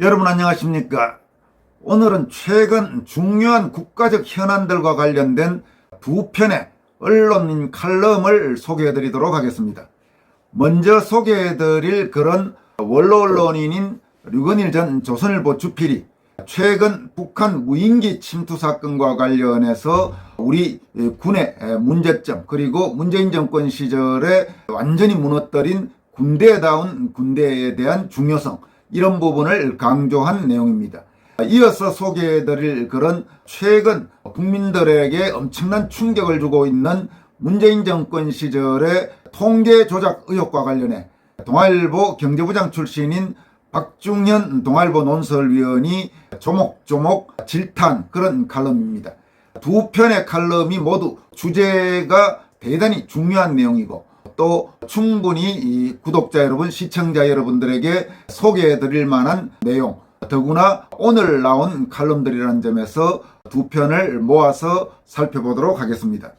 여러분 안녕하십니까? 오늘은 최근 중요한 국가적 현안들과 관련된 두 편의 언론인 칼럼을 소개해 드리도록 하겠습니다. 먼저 소개해 드릴 글은 원로 언론인인 류건일 전 조선일보 주필이 최근 북한 무인기 침투 사건과 관련해서 우리 군의 문제점 그리고 문재인 정권 시절에 완전히 무너뜨린 군대다운 군대에 대한 중요성 이런 부분을 강조한 내용입니다. 이어서 소개해드릴 글은 최근 국민들에게 엄청난 충격을 주고 있는 문재인 정권 시절의 통계 조작 의혹과 관련해 동아일보 경제부장 출신인 박중현 동아일보 논설위원이 조목조목 질탄 그런 칼럼입니다. 두 편의 칼럼이 모두 주제가 대단히 중요한 내용이고 또 충분히 이 구독자 여러분, 시청자 여러분들에게 소개해 드릴 만한 내용, 더구나 오늘 나온 칼럼들이라는 점에서 두 편을 모아서 살펴보도록 하겠습니다.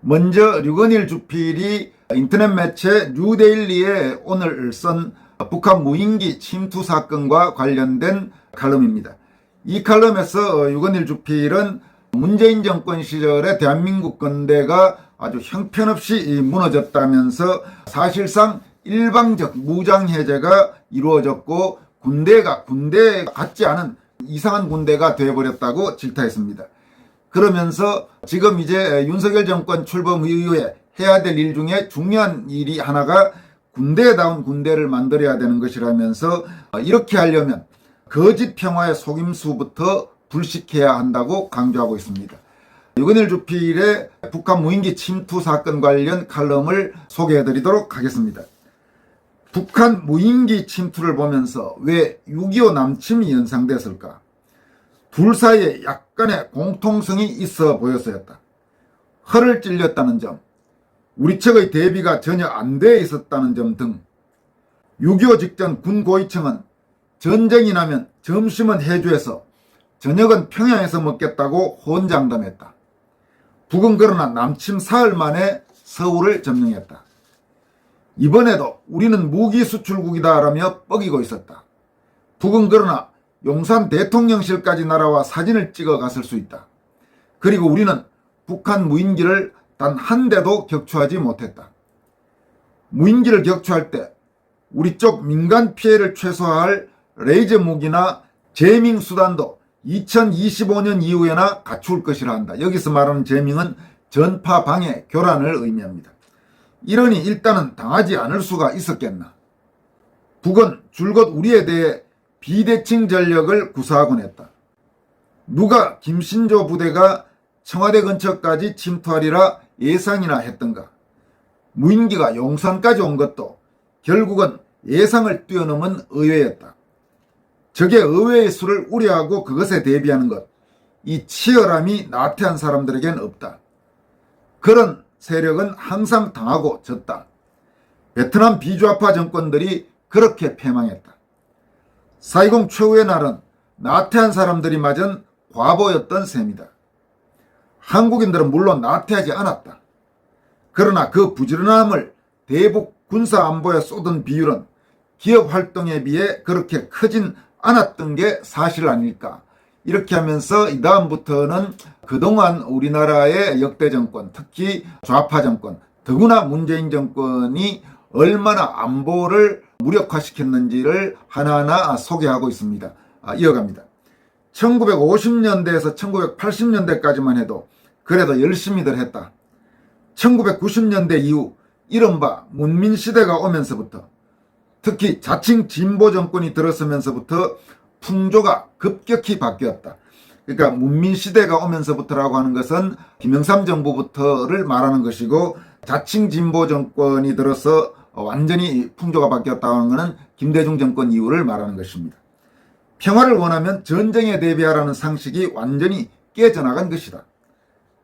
먼저 류건일 주필이 인터넷 매체 뉴데일리에 오늘 쓴 북한 무인기 침투 사건과 관련된 칼럼입니다. 이 칼럼에서 유건일 주필은 문재인 정권 시절에 대한민국 건대가 아주 형편없이 무너졌다면서 사실상 일방적 무장해제가 이루어졌고 군대가 군대 같지 않은 이상한 군대가 되어버렸다고 질타했습니다. 그러면서 지금 이제 윤석열 정권 출범 이후에 해야 될 일 중에 중요한 일이 하나가 군대다운 군대를 만들어야 되는 것이라면서 이렇게 하려면 거짓 평화의 속임수부터 불식해야 한다고 강조하고 있습니다. 유건일 주필의 북한 무인기 침투 사건 관련 칼럼을 소개해 드리도록 하겠습니다. 북한 무인기 침투를 보면서 왜 6.25 남침이 연상됐을까? 둘 사이에 약간의 공통성이 있어 보였어였다. 허를 찔렸다는 점, 우리 측의 대비가 전혀 안 돼 있었다는 점 등, 6.25 직전 군 고위층은 전쟁이 나면 점심은 해주에서 저녁은 평양에서 먹겠다고 혼장담했다. 북은 그러나 남침 사흘 만에 서울을 점령했다. 이번에도 우리는 무기 수출국이다라며 뻐기고 있었다. 북은 그러나 용산 대통령실까지 날아와 사진을 찍어 갔을 수 있다. 그리고 우리는 북한 무인기를 단 한 대도 격추하지 못했다. 무인기를 격추할 때 우리 쪽 민간 피해를 최소화할 레이저 무기나 제밍 수단도 2025년 이후에나 갖출 것이라 한다. 여기서 말하는 제밍은 전파 방해 교란을 의미합니다. 이러니 일단은 당하지 않을 수가 있었겠나. 북은 줄곧 우리에 대해 비대칭 전력을 구사하곤 했다. 누가 김신조 부대가 청와대 근처까지 침투하리라 예상이나 했던가. 무인기가 용산까지 온 것도 결국은 예상을 뛰어넘은 의외였다. 적의 의외의 수를 우려하고 그것에 대비하는 것, 이 치열함이 나태한 사람들에겐 없다. 그런 세력은 항상 당하고 졌다. 베트남 비주아파 정권들이 그렇게 패망했다. 사이공 최후의 날은 나태한 사람들이 맞은 과보였던 셈이다. 한국인들은 물론 나태하지 않았다. 그러나 그 부지런함을 대북 군사 안보에 쏟은 비율은 기업 활동에 비해 그렇게 크진 않았던 게 사실 아닐까. 이렇게 하면서 이 다음부터는 그동안 우리나라의 역대 정권, 특히 좌파 정권, 더구나 문재인 정권이 얼마나 안보를 무력화시켰는지를 하나하나 소개하고 있습니다. 아, 이어갑니다. 1950년대에서 1980년대까지만 해도 그래도 열심히들 했다. 1990년대 이후 이른바 문민시대가 오면서부터 특히 자칭 진보 정권이 들어서면서부터 풍조가 급격히 바뀌었다. 그러니까 문민 시대가 오면서부터라고 하는 것은 김영삼 정부부터를 말하는 것이고 자칭 진보 정권이 들어서 완전히 풍조가 바뀌었다고 하는 것은 김대중 정권 이후를 말하는 것입니다. 평화를 원하면 전쟁에 대비하라는 상식이 완전히 깨져나간 것이다.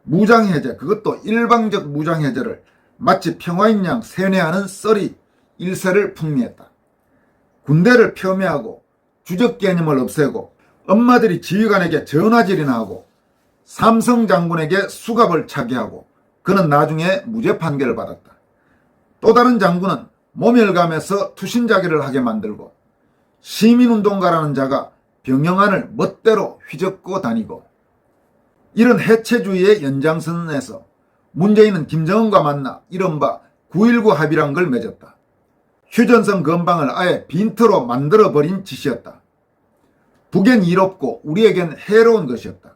무장해제, 그것도 일방적 무장해제를 마치 평화인 양 세뇌하는 썰이 일세를 풍미했다. 군대를 폄훼하고 주적 개념을 없애고 엄마들이 지휘관에게 전화질이나 하고 삼성 장군에게 수갑을 차게 하고 그는 나중에 무죄 판결을 받았다. 또 다른 장군은 모멸감에서 투신자기를 하게 만들고 시민운동가라는 자가 병영안을 멋대로 휘젓고 다니고 이런 해체주의의 연장선에서 문재인은 김정은과 만나 이른바 9.19 합의란 걸 맺었다. 휴전선 건방을 아예 빈트로 만들어버린 짓이었다. 북엔 이롭고 우리에겐 해로운 것이었다.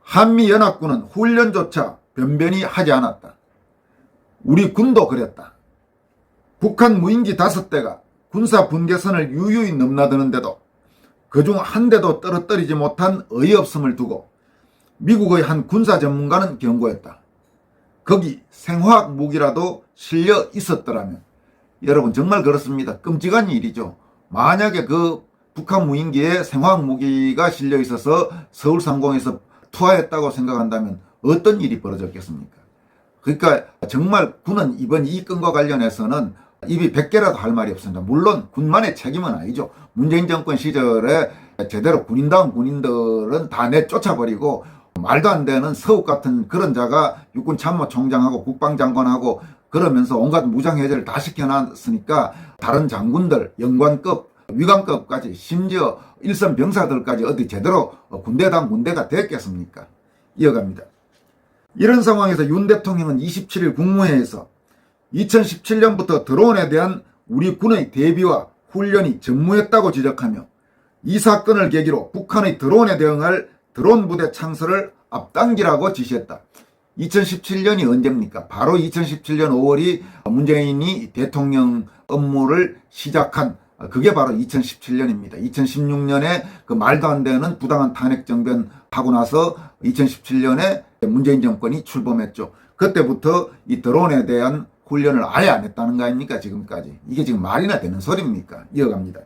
한미연합군은 훈련조차 변변히 하지 않았다. 우리 군도 그랬다. 북한 무인기 다섯 대가 군사 분계선을 유유히 넘나드는데도 그중 한 대도 떨어뜨리지 못한 어이없음을 두고 미국의 한 군사 전문가는 경고했다. 거기 생화학 무기라도 실려 있었더라면 여러분 정말 그렇습니다. 끔찍한 일이죠. 만약에 그 북한 무인기에 생화학 무기가 실려 있어서 서울 상공에서 투하했다고 생각한다면 어떤 일이 벌어졌겠습니까? 그러니까 정말 군은 이번 이 건과 관련해서는 입이 100개라도 할 말이 없습니다. 물론 군만의 책임은 아니죠. 문재인 정권 시절에 제대로 군인다운 군인들은 다 내쫓아버리고 말도 안 되는 서욱 같은 그런 자가 육군 참모총장하고 국방장관하고 그러면서 온갖 무장해제를 다 시켜놨으니까 다른 장군들, 영관급, 위관급까지 심지어 일선 병사들까지 어디 제대로 군대당 군대가 됐겠습니까? 이어갑니다. 이런 상황에서 윤 대통령은 27일 국무회에서 2017년부터 드론에 대한 우리 군의 대비와 훈련이 전무했다고 지적하며 이 사건을 계기로 북한의 드론에 대응할 드론 부대 창설을 앞당기라고 지시했다. 2017년이 언제입니까? 바로 2017년 5월이 문재인이 대통령 업무를 시작한 그게 바로 2017년입니다. 2016년에 그 말도 안 되는 부당한 탄핵 정변 하고 나서 2017년에 문재인 정권이 출범했죠. 그때부터 이 드론에 대한 훈련을 아예 안 했다는 거 아닙니까? 지금까지. 이게 지금 말이나 되는 소리입니까? 이어갑니다.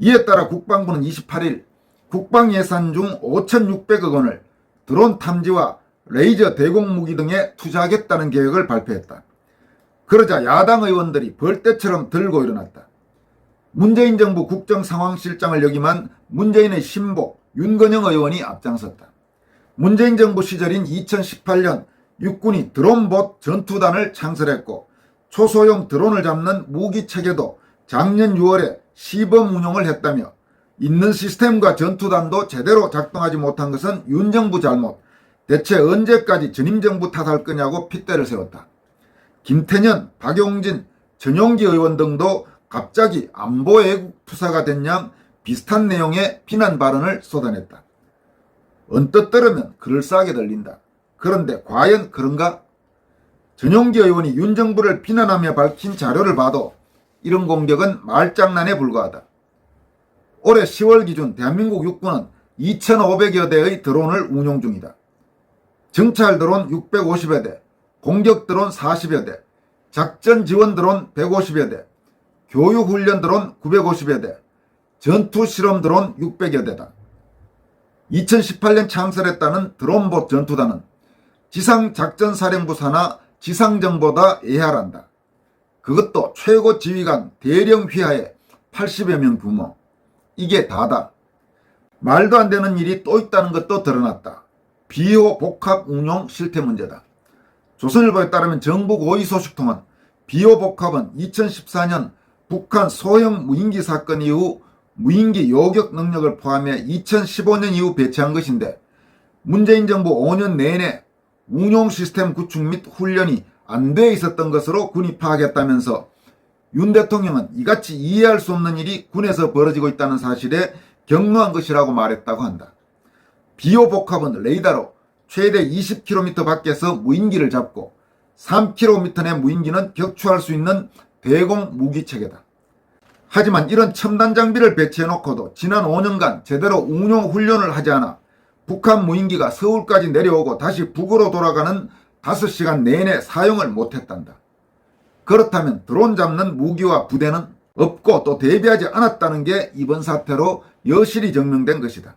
이에 따라 국방부는 28일 국방 예산 중 5,600억 원을 드론 탐지와 레이저 대공 무기 등에 투자하겠다는 계획을 발표했다. 그러자 야당 의원들이 벌떼처럼 들고 일어났다. 문재인 정부 국정상황실장을 역임한 문재인의 신복 윤건영 의원이 앞장섰다. 문재인 정부 시절인 2018년 육군이 드론봇 전투단을 창설했고 초소형 드론을 잡는 무기 체계도 작년 6월에 시범 운용을 했다며 있는 시스템과 전투단도 제대로 작동하지 못한 것은 윤 정부 잘못, 대체 언제까지 전임 정부 탓할 거냐고 핏대를 세웠다. 김태년, 박용진, 전용기 의원 등도 갑자기 안보 애국 투사가 된 양 비슷한 내용의 비난 발언을 쏟아냈다. 언뜻 들으면 그럴싸하게 들린다. 그런데 과연 그런가? 전용기 의원이 윤 정부를 비난하며 밝힌 자료를 봐도 이런 공격은 말장난에 불과하다. 올해 10월 기준 대한민국 육군은 2,500여 대의 드론을 운용 중이다. 정찰 드론 650여 대, 공격 드론 40여 대, 작전 지원 드론 150여 대, 교육 훈련 드론 950여 대, 전투 실험 드론 600여 대다. 2018년 창설했다는 드론봇 전투단은 지상작전사령부 산하 지상정보다 예하란다. 그것도 최고 지휘관 대령 휘하에 80여 명 규모. 이게 다다. 말도 안 되는 일이 또 있다는 것도 드러났다. 비호 복합 운용 실태 문제다. 조선일보에 따르면 정부 고위 소식통은 비호 복합은 2014년 북한 소형 무인기 사건 이후 무인기 요격 능력을 포함해 2015년 이후 배치한 것인데 문재인 정부 5년 내내 운용 시스템 구축 및 훈련이 안 돼 있었던 것으로 군이 파악했다면서 윤 대통령은 이같이 이해할 수 없는 일이 군에서 벌어지고 있다는 사실에 격노한 것이라고 말했다고 한다. 비호복합은 레이더로 최대 20km 밖에서 무인기를 잡고 3km 내 무인기는 격추할 수 있는 대공 무기 체계다. 하지만 이런 첨단 장비를 배치해놓고도 지난 5년간 제대로 운용 훈련을 하지 않아 북한 무인기가 서울까지 내려오고 다시 북으로 돌아가는 5시간 내내 사용을 못했단다. 그렇다면 드론 잡는 무기와 부대는 없고 또 대비하지 않았다는 게 이번 사태로 여실히 증명된 것이다.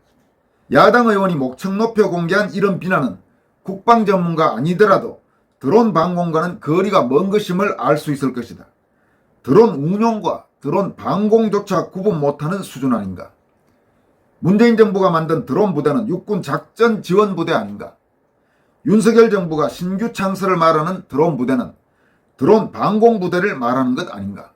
야당 의원이 목청 높여 공개한 이런 비난은 국방 전문가 아니더라도 드론 방공과는 거리가 먼 것임을 알 수 있을 것이다. 드론 운용과 드론 방공조차 구분 못하는 수준 아닌가. 문재인 정부가 만든 드론 부대는 육군 작전 지원 부대 아닌가? 윤석열 정부가 신규 창설을 말하는 드론 부대는 드론 방공 부대를 말하는 것 아닌가?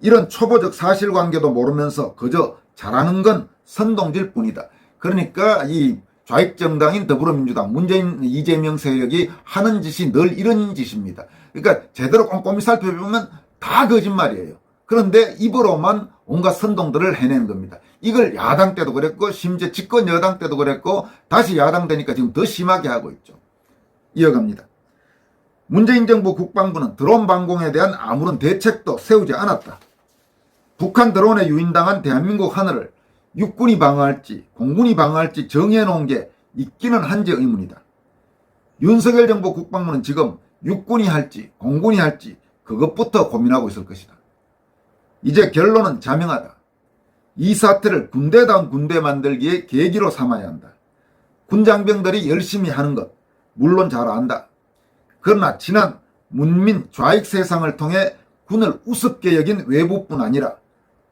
이런 초보적 사실관계도 모르면서 그저 잘하는 건 선동질 뿐이다. 그러니까 이 좌익 정당인 더불어민주당 문재인 이재명 세력이 하는 짓이 늘 이런 짓입니다. 그러니까 제대로 꼼꼼히 살펴보면 다 거짓말이에요. 그런데 입으로만 온갖 선동들을 해내는 겁니다. 이걸 야당 때도 그랬고 심지어 집권 여당 때도 그랬고 다시 야당 되니까 지금 더 심하게 하고 있죠. 이어갑니다. 문재인 정부 국방부는 드론 방공에 대한 아무런 대책도 세우지 않았다. 북한 드론에 유인당한 대한민국 하늘을 육군이 방어할지 공군이 방어할지 정해놓은 게 있기는 한지 의문이다. 윤석열 정부 국방부는 지금 육군이 할지 공군이 할지 그것부터 고민하고 있을 것이다. 이제 결론은 자명하다. 이 사태를 군대다운 군대 만들기의 계기로 삼아야 한다. 군장병들이 열심히 하는 것 물론 잘 안다. 그러나 지난 문민 좌익 세상을 통해 군을 우습게 여긴 외부뿐 아니라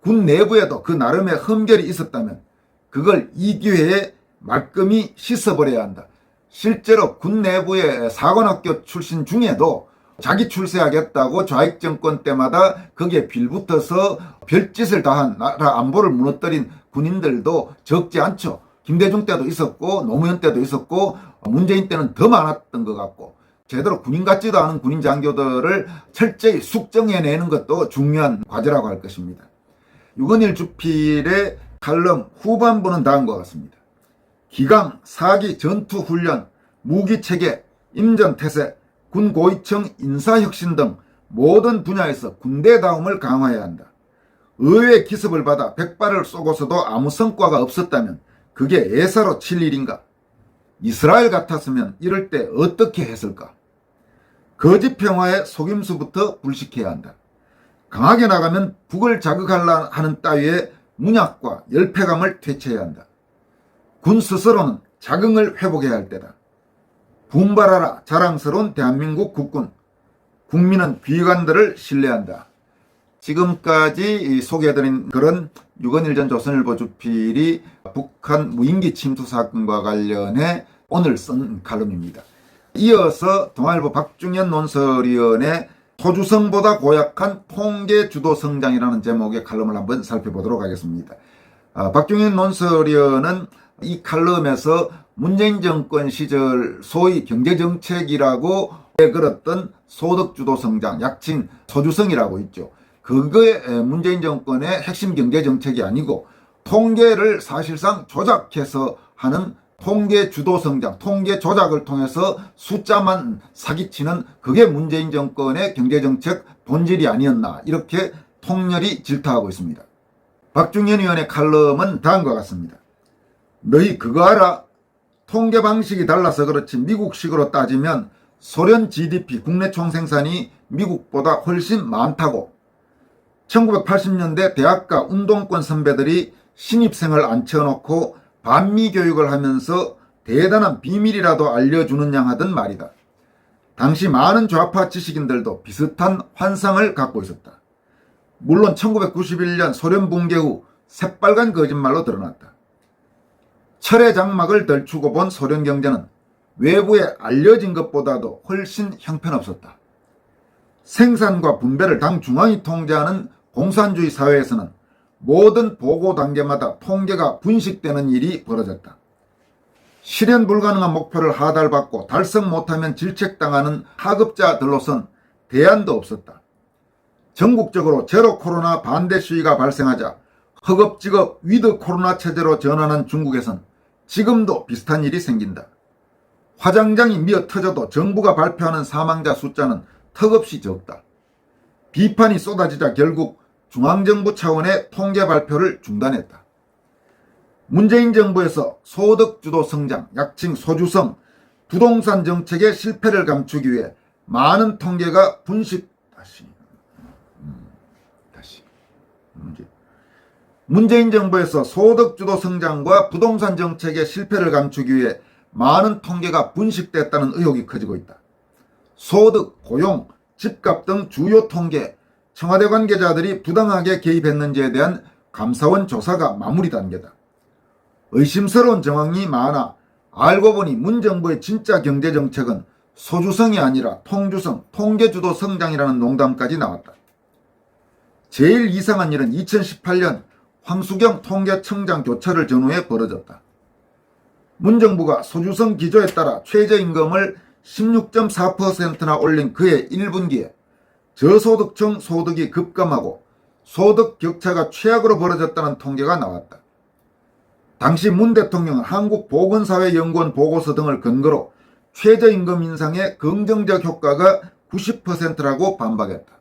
군 내부에도 그 나름의 흠결이 있었다면 그걸 이 기회에 말끔히 씻어버려야 한다. 실제로 군 내부의 사관학교 출신 중에도 자기 출세하겠다고 좌익 정권 때마다 거기에 빌붙어서 별짓을 다한 나라 안보를 무너뜨린 군인들도 적지 않죠. 김대중 때도 있었고 노무현 때도 있었고 문재인 때는 더 많았던 것 같고 제대로 군인 같지도 않은 군인 장교들을 철저히 숙정해내는 것도 중요한 과제라고 할 것입니다. 유건일 주필의 칼럼 후반부는 다음과 같습니다. 기강, 사기, 전투 훈련, 무기 체계, 임전 태세, 군 고위층 인사 혁신 등 모든 분야에서 군대다움을 강화해야 한다. 의회 기습을 받아 백발을 쏘고서도 아무 성과가 없었다면 그게 예사로 칠 일인가? 이스라엘 같았으면 이럴 때 어떻게 했을까? 거짓 평화의 속임수부터 불식해야 한다. 강하게 나가면 북을 자극하려 하는 따위의 문약과 열패감을 퇴치해야 한다. 군 스스로는 자긍을 회복해야 할 때다. 분발하라 자랑스러운 대한민국 국군. 국민은 귀관들을 신뢰한다. 지금까지 소개해드린 그런 유건일 전 조선일보 주필이 북한 무인기 침투 사건과 관련해 오늘 쓴 칼럼입니다. 이어서 동아일보 박중현 논설위원의 소주성보다 고약한 통계 주도 성장이라는 제목의 칼럼을 한번 살펴보도록 하겠습니다. 아, 박중현 논설위원은 이 칼럼에서 문재인 정권 시절 소위 경제정책이라고 걸었던 소득주도 성장, 약칭 소주성이라고 있죠. 그게 문재인 정권의 핵심 경제정책이 아니고 통계를 사실상 조작해서 하는 통계 주도 성장, 통계 조작을 통해서 숫자만 사기치는 그게 문재인 정권의 경제정책 본질이 아니었나 이렇게 통렬히 질타하고 있습니다. 박중현 의원의 칼럼은 다음과 같습니다. 너희 그거 알아? 통계 방식이 달라서 그렇지 미국식으로 따지면 소련 GDP 국내 총생산이 미국보다 훨씬 많다고 1980년대 대학가 운동권 선배들이 신입생을 앉혀놓고 반미 교육을 하면서 대단한 비밀이라도 알려주는 양 하던 말이다. 당시 많은 좌파 지식인들도 비슷한 환상을 갖고 있었다. 물론 1991년 소련 붕괴 후 새빨간 거짓말로 드러났다. 철의 장막을 덜추고 본 소련 경제는 외부에 알려진 것보다도 훨씬 형편없었다. 생산과 분배를 당 중앙이 통제하는 공산주의 사회에서는 모든 보고 단계마다 통계가 분식되는 일이 벌어졌다. 실현 불가능한 목표를 하달받고 달성 못하면 질책당하는 하급자들로선 대안도 없었다. 전국적으로 제로 코로나 반대 시위가 발생하자 허겁지겁 위드 코로나 체제로 전환한 중국에선 지금도 비슷한 일이 생긴다. 화장장이 미어 터져도 정부가 발표하는 사망자 숫자는 턱없이 적다. 비판이 쏟아지자 결국 중앙정부 차원의 통계 발표를 중단했다. 문재인 정부에서 소득 주도 성장, 약칭 소주성, 부동산 정책의 실패를 감추기 위해 많은 통계가 분식, 다시, 음, 다시, 문제. 문재인 정부에서 소득 주도 성장과 부동산 정책의 실패를 감추기 위해 많은 통계가 분식됐다는 의혹이 커지고 있다. 소득, 고용, 집값 등 주요 통계, 청와대 관계자들이 부당하게 개입했는지에 대한 감사원 조사가 마무리 단계다. 의심스러운 정황이 많아 알고 보니 문 정부의 진짜 경제 정책은 소주성이 아니라 통주성, 통계주도 성장이라는 농담까지 나왔다. 제일 이상한 일은 2018년 황수경 통계청장 교체를 전후에 벌어졌다. 문정부가 소주성 기조에 따라 최저임금을 16.4%나 올린 그해 1분기에 저소득층 소득이 급감하고 소득 격차가 최악으로 벌어졌다는 통계가 나왔다. 당시 문 대통령은 한국보건사회연구원 보고서 등을 근거로 최저임금 인상의 긍정적 효과가 90%라고 반박했다.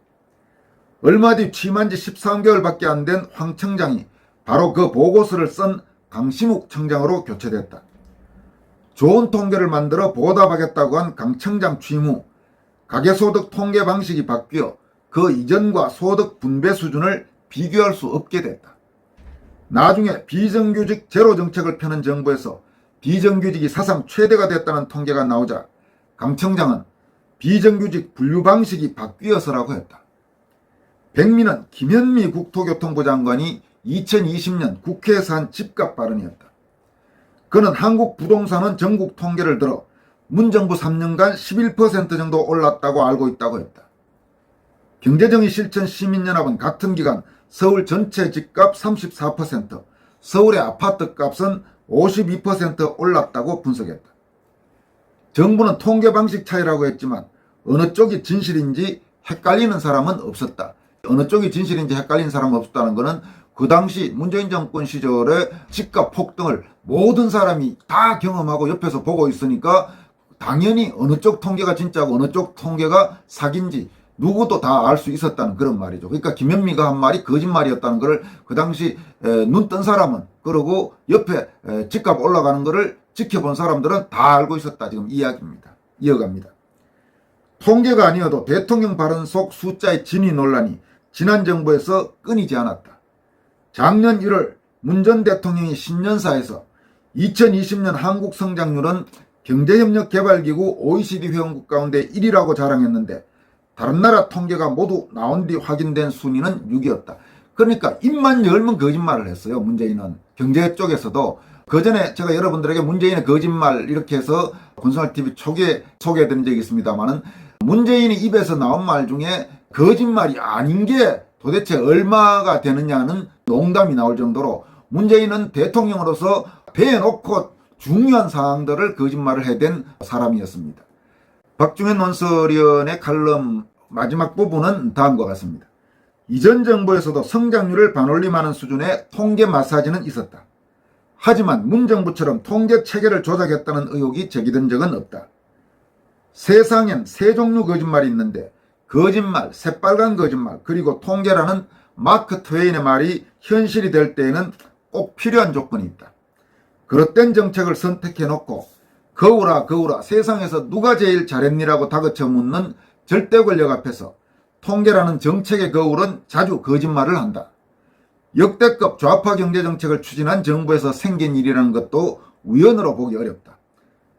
얼마 뒤 취임한 지 13개월밖에 안 된 황 청장이 바로 그 보고서를 쓴 강시묵 청장으로 교체됐다. 좋은 통계를 만들어 보답하겠다고 한 강 청장 취임 후 가계소득 통계 방식이 바뀌어 그 이전과 소득 분배 수준을 비교할 수 없게 됐다. 나중에 비정규직 제로 정책을 펴는 정부에서 비정규직이 사상 최대가 됐다는 통계가 나오자 강 청장은 비정규직 분류 방식이 바뀌어서라고 했다. 백민은 김현미 국토교통부 장관이 2020년 국회에서 한 집값 발언이었다. 그는 한국 부동산은 전국 통계를 들어 문정부 3년간 11% 정도 올랐다고 알고 있다고 했다. 경제정의 실천 시민연합은 같은 기간 서울 전체 집값 34%, 서울의 아파트 값은 52% 올랐다고 분석했다. 정부는 통계 방식 차이라고 했지만 어느 쪽이 진실인지 헷갈리는 사람은 없었다. 어느 쪽이 진실인지 헷갈리는 사람은 없었다는 것은 그 당시 문재인 정권 시절에 집값 폭등을 모든 사람이 다 경험하고 옆에서 보고 있으니까 당연히 어느 쪽 통계가 진짜고 어느 쪽 통계가 사기인지 누구도 다 알 수 있었다는 그런 말이죠. 그러니까 김현미가 한 말이 거짓말이었다는 것을 그 당시 눈 뜬 사람은 그러고 옆에 에, 집값 올라가는 것을 지켜본 사람들은 다 알고 있었다. 지금 이야기입니다. 이어갑니다. 통계가 아니어도 대통령 발언 속 숫자의 진위 논란이 지난 정부에서 끊이지 않았다. 작년 1월 문 전 대통령이 신년사에서 2020년 한국 성장률은 경제협력개발기구 OECD 회원국 가운데 1위라고 자랑했는데 다른 나라 통계가 모두 나온 뒤 확인된 순위는 6위였다. 그러니까 입만 열면 거짓말을 했어요. 문재인은 경제 쪽에서도 그 전에 제가 여러분들에게 문재인의 거짓말 이렇게 해서 권성할 TV 초기에 소개해드린 적이 있습니다만은 문재인이 입에서 나온 말 중에 거짓말이 아닌 게 도대체 얼마가 되느냐는 농담이 나올 정도로 문재인은 대통령으로서 배에 놓고 중요한 사항들을 거짓말을 해댄 사람이었습니다. 박중현 논설위원의 칼럼 마지막 부분은 다음과 같습니다. 이전 정부에서도 성장률을 반올림하는 수준의 통계 마사지는 있었다. 하지만 문 정부처럼 통계 체계를 조작했다는 의혹이 제기된 적은 없다. 세상엔 세 종류 거짓말이 있는데 거짓말, 새빨간 거짓말, 그리고 통계라는 마크 트웨인의 말이 현실이 될 때에는 꼭 필요한 조건이 있다. 그릇된 정책을 선택해 놓고 거울아 거울아 세상에서 누가 제일 잘했니라고 다그쳐 묻는 절대 권력 앞에서 통계라는 정책의 거울은 자주 거짓말을 한다. 역대급 좌파 경제 정책을 추진한 정부에서 생긴 일이라는 것도 우연으로 보기 어렵다.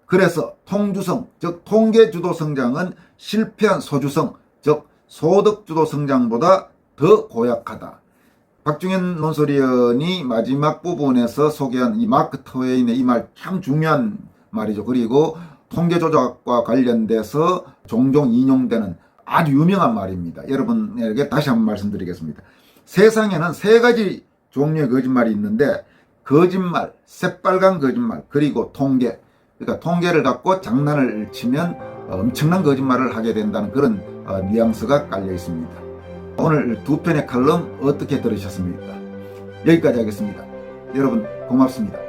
그래서 통주성, 즉 통계 주도 성장은 실패한 소주성, 즉 소득 주도 성장보다 더 고약하다. 박중현 논설위원이 마지막 부분에서 소개한 이 마크 트웨인의 이 말 참 중요한 말이죠. 그리고 통계 조작과 관련돼서 종종 인용되는 아주 유명한 말입니다. 여러분에게 다시 한번 말씀드리겠습니다. 세상에는 세 가지 종류의 거짓말이 있는데 거짓말, 새빨간 거짓말, 그리고 통계. 그러니까 통계를 갖고 장난을 치면 엄청난 거짓말을 하게 된다는 그런 어, 뉘앙스가 깔려 있습니다. 오늘 두 편의 칼럼 어떻게 들으셨습니까? 여기까지 하겠습니다. 여러분 고맙습니다.